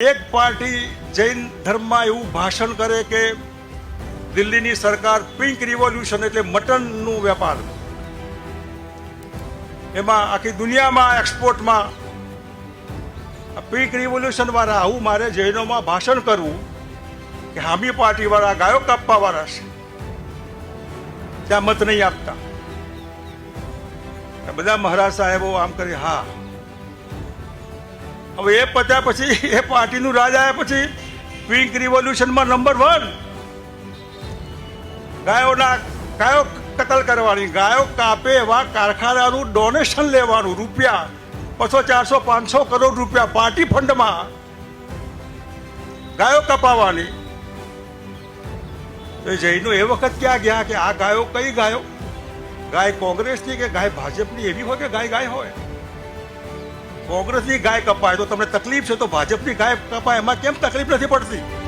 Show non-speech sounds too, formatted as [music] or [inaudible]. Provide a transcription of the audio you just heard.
એક પાર્ટી જૈન ધર્મમાં એવું ભાષણ કરે કે દિલ્હીની સરકાર પિંક રિવોલ્યુશન એટલે મટનનું વેપાર. એમાં આખી દુનિયામાં એક્સપોર્ટમાં પિંક રિવોલ્યુશન વાળા આવું મારે જૈનોમાં ભાષણ કરવું કે હામી પાર્ટી વાળા ગાયો કાપવા વાળા છે. ત્યાં મત નહીં આપતા. બધા મહારાજ સાહેબો આમ કરી, હા હવે એ પત્યા પછી, [laughs] એ પાર્ટીનું રાજ આવ્યા પછી પિંક રિવોલ્યુશનમાં નંબર વન ગાયોના, ગાયો કતલ કરવાની, ગાયો કાપે એવા કારખાનાનું ડોનેશન લેવાનું રૂપિયા બસો ચારસો પાંચસો કરોડ રૂપિયા પાર્ટી ફંડમાં. ગાયો કપાવાની તો જૈનો એ વખત ક્યાં ગયા કે આ ગાયો કઈ ગાયો? ગાય કોંગ્રેસની કે ગાય ભાજપની? એવી હોય કે ગાય ગાય હોય? કોંગ્રેસની ગાય કપાય, તો તમને તકલીફ છે તો ભાજપની ગાય કપાય, એમાં કેમ તકલીફ નથી પડતી?